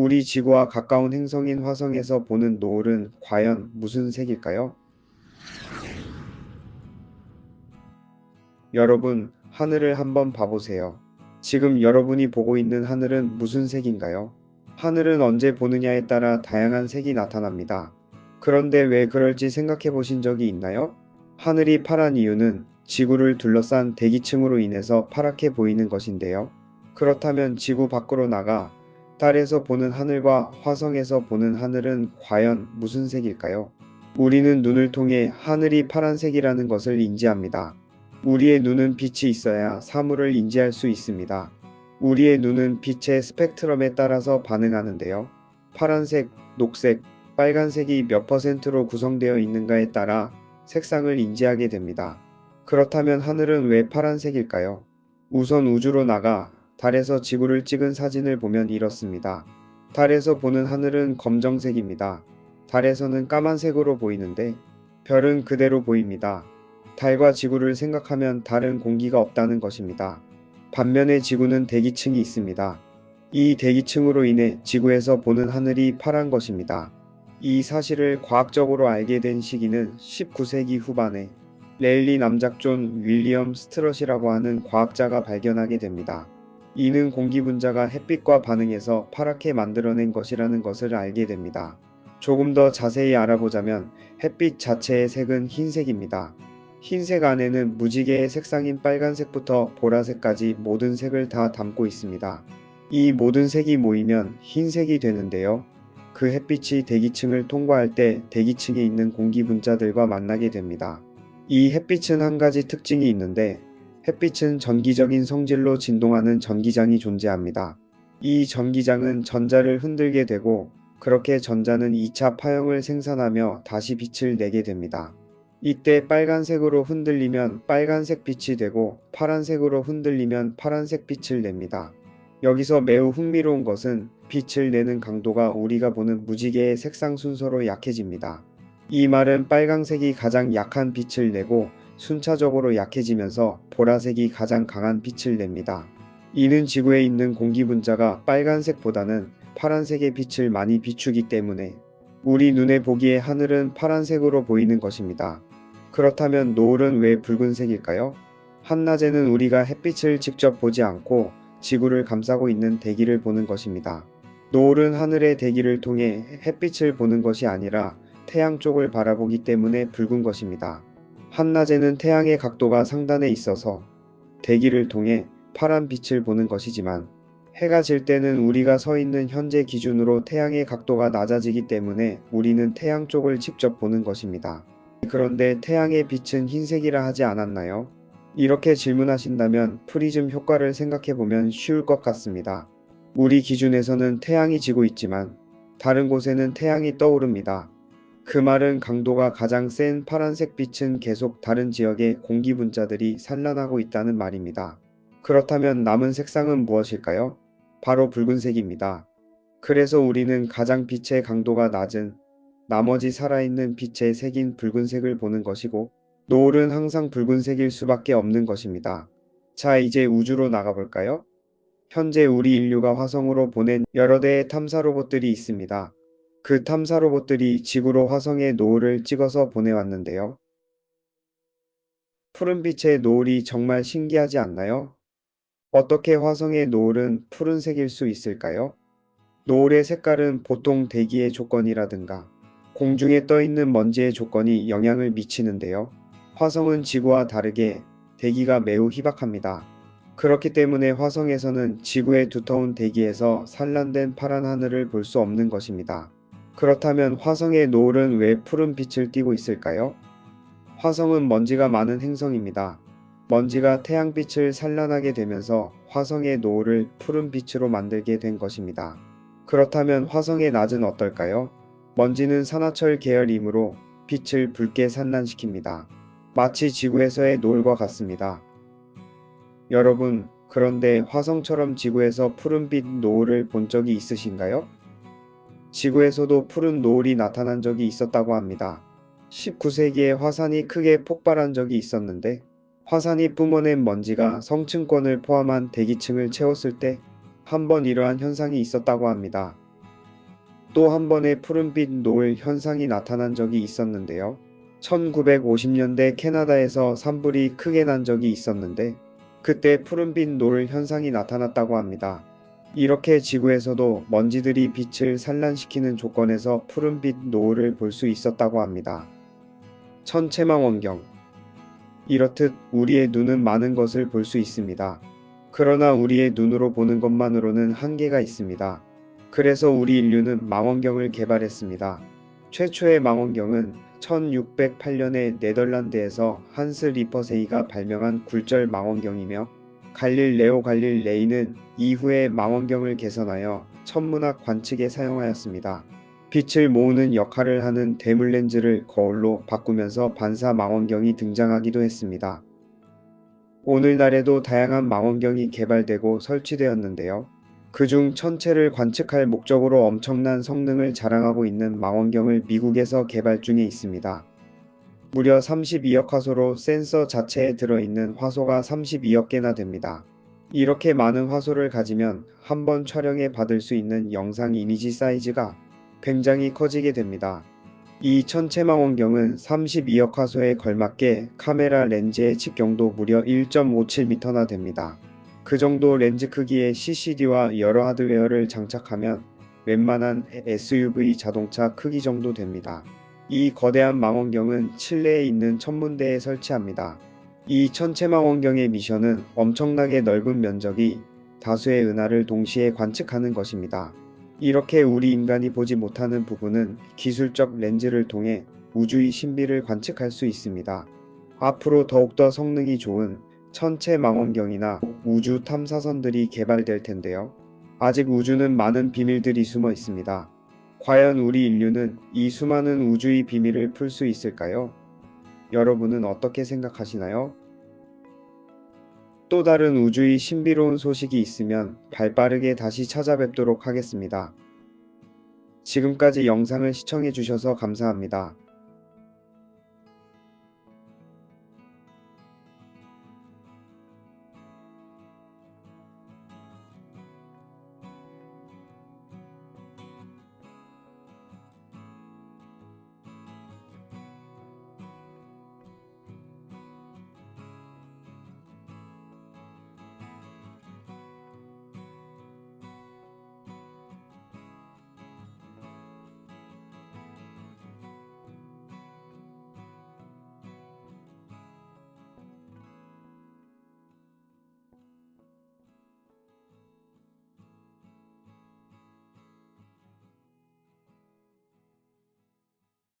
우리 지구와 가까운 행성인 화성에서 보는 노을은 과연 무슨 색일까요? 여러분, 하늘을 한번 봐보세요. 지금 여러분이 보고 있는 하늘은 무슨 색인가요? 하늘은 언제 보느냐에 따라 다양한 색이 나타납니다. 그런데 왜 그럴지 생각해 보신 적이 있나요? 하늘이 파란 이유는 지구를 둘러싼 대기층으로 인해서 파랗게 보이는 것인데요. 그렇다면 지구 밖으로 나가 달에서 보는 하늘과 화성에서 보는 하늘은 과연 무슨 색일까요? 우리는 눈을 통해 하늘이 파란색이라는 것을 인지합니다. 우리의 눈은 빛이 있어야 사물을 인지할 수 있습니다. 우리의 눈은 빛의 스펙트럼에 따라서 반응하는데요. 파란색, 녹색, 빨간색이 몇 퍼센트로 구성되어 있는가에 따라 색상을 인지하게 됩니다. 그렇다면 하늘은 왜 파란색일까요? 우선 우주로 나가 달에서 지구를 찍은 사진을 보면 이렇습니다. 달에서 보는 하늘은 검정색입니다. 달에서는 까만색으로 보이는데 별은 그대로 보입니다. 달과 지구를 생각하면 다른 공기가 없다는 것입니다. 반면에 지구는 대기층이 있습니다. 이 대기층으로 인해 지구에서 보는 하늘이 파란 것입니다. 이 사실을 과학적으로 알게 된 시기는 19세기 후반에 레일리 남작 존 윌리엄 스트럿이라고 하는 과학자가 발견하게 됩니다. 이는 공기 분자가 햇빛과 반응해서 파랗게 만들어낸 것이라는 것을 알게 됩니다. 조금 더 자세히 알아보자면 햇빛 자체의 색은 흰색입니다. 흰색 안에는 무지개의 색상인 빨간색부터 보라색까지 모든 색을 다 담고 있습니다. 이 모든 색이 모이면 흰색이 되는데요. 그 햇빛이 대기층을 통과할 때 대기층에 있는 공기 분자들과 만나게 됩니다. 이 햇빛은 한 가지 특징이 있는데 햇빛은 전기적인 성질로 진동하는 전기장이 존재합니다. 이 전기장은 전자를 흔들게 되고 그렇게 전자는 2차 파형을 생산하며 다시 빛을 내게 됩니다. 이때 빨간색으로 흔들리면 빨간색 빛이 되고 파란색으로 흔들리면 파란색 빛을 냅니다. 여기서 매우 흥미로운 것은 빛을 내는 강도가 우리가 보는 무지개의 색상 순서로 약해집니다. 이 말은 빨강색이 가장 약한 빛을 내고 순차적으로 약해지면서 보라색이 가장 강한 빛을 냅니다. 이는 지구에 있는 공기 분자가 빨간색보다는 파란색의 빛을 많이 비추기 때문에 우리 눈에 보기에 하늘은 파란색으로 보이는 것입니다. 그렇다면 노을은 왜 붉은색일까요? 한낮에는 우리가 햇빛을 직접 보지 않고 지구를 감싸고 있는 대기를 보는 것입니다. 노을은 하늘의 대기를 통해 햇빛을 보는 것이 아니라 태양 쪽을 바라보기 때문에 붉은 것입니다. 한낮에는 태양의 각도가 상단에 있어서 대기를 통해 파란 빛을 보는 것이지만 해가 질 때는 우리가 서 있는 현재 기준으로 태양의 각도가 낮아지기 때문에 우리는 태양 쪽을 직접 보는 것입니다. 그런데 태양의 빛은 흰색이라 하지 않았나요? 이렇게 질문하신다면 프리즘 효과를 생각해 보면 쉬울 것 같습니다. 우리 기준에서는 태양이 지고 있지만 다른 곳에는 태양이 떠오릅니다. 그 말은 강도가 가장 센 파란색 빛은 계속 다른 지역의 공기 분자들이 산란하고 있다는 말입니다. 그렇다면 남은 색상은 무엇일까요? 바로 붉은색입니다. 그래서 우리는 가장 빛의 강도가 낮은 나머지 살아있는 빛의 색인 붉은색을 보는 것이고 노을은 항상 붉은색일 수밖에 없는 것입니다. 자, 이제 우주로 나가볼까요? 현재 우리 인류가 화성으로 보낸 여러 대의 탐사 로봇들이 있습니다. 그 탐사 로봇들이 지구로 화성의 노을을 찍어서 보내왔는데요. 푸른빛의 노을이 정말 신기하지 않나요? 어떻게 화성의 노을은 푸른색일 수 있을까요? 노을의 색깔은 보통 대기의 조건이라든가 공중에 떠 있는 먼지의 조건이 영향을 미치는데요. 화성은 지구와 다르게 대기가 매우 희박합니다. 그렇기 때문에 화성에서는 지구의 두터운 대기에서 산란된 파란 하늘을 볼 수 없는 것입니다. 그렇다면 화성의 노을은 왜 푸른 빛을 띠고 있을까요? 화성은 먼지가 많은 행성입니다. 먼지가 태양빛을 산란하게 되면서 화성의 노을을 푸른 빛으로 만들게 된 것입니다. 그렇다면 화성의 낮은 어떨까요? 먼지는 산화철 계열이므로 빛을 붉게 산란시킵니다. 마치 지구에서의 노을과 같습니다. 여러분, 그런데 화성처럼 지구에서 푸른빛 노을을 본 적이 있으신가요? 지구에서도 푸른 노을이 나타난 적이 있었다고 합니다. 19세기에 화산이 크게 폭발한 적이 있었는데 화산이 뿜어낸 먼지가 성층권을 포함한 대기층을 채웠을 때 한 번 이러한 현상이 있었다고 합니다. 또 한 번의 푸른빛 노을 현상이 나타난 적이 있었는데요. 1950년대 캐나다에서 산불이 크게 난 적이 있었는데 그때 푸른빛 노을 현상이 나타났다고 합니다. 이렇게 지구에서도 먼지들이 빛을 산란시키는 조건에서 푸른빛 노을을 볼 수 있었다고 합니다. 천체망 원경 이렇듯 우리의 눈은 많은 것을 볼 수 있습니다. 그러나 우리의 눈으로 보는 것만으로는 한계가 있습니다. 그래서 우리 인류는 망원경을 개발했습니다. 최초의 망원경은 1608년에 네덜란드에서 한스 리퍼세이가 발명한 굴절 망원경이며 갈릴레오 갈릴레이는 이후에 망원경을 개선하여 천문학 관측에 사용하였습니다. 빛을 모으는 역할을 하는 대물 렌즈를 거울로 바꾸면서 반사 망원경이 등장하기도 했습니다. 오늘날에도 다양한 망원경이 개발되고 설치되었는데요. 그중 천체를 관측할 목적으로 엄청난 성능을 자랑하고 있는 망원경을 미국에서 개발 중에 있습니다. 무려 32억 화소로 센서 자체에 들어있는 화소가 32억 개나 됩니다. 이렇게 많은 화소를 가지면 한 번 촬영에 받을 수 있는 영상 이미지 사이즈가 굉장히 커지게 됩니다. 이 천체망 원경은 32억 화소에 걸맞게 카메라 렌즈의 직경도 무려 1.57m나 됩니다. 그 정도 렌즈 크기의 CCD와 여러 하드웨어를 장착하면 웬만한 SUV 자동차 크기 정도 됩니다. 이 거대한 망원경은 칠레에 있는 천문대에 설치합니다. 이 천체 망원경의 미션은 엄청나게 넓은 면적이 다수의 은하를 동시에 관측하는 것입니다. 이렇게 우리 인간이 보지 못하는 부분은 기술적 렌즈를 통해 우주의 신비를 관측할 수 있습니다. 앞으로 더욱더 성능이 좋은 천체 망원경이나 우주 탐사선들이 개발될 텐데요. 아직 우주는 많은 비밀들이 숨어 있습니다. 과연 우리 인류는 이 수많은 우주의 비밀을 풀 수 있을까요? 여러분은 어떻게 생각하시나요? 또 다른 우주의 신비로운 소식이 있으면 발 빠르게 다시 찾아뵙도록 하겠습니다. 지금까지 영상을 시청해 주셔서 감사합니다.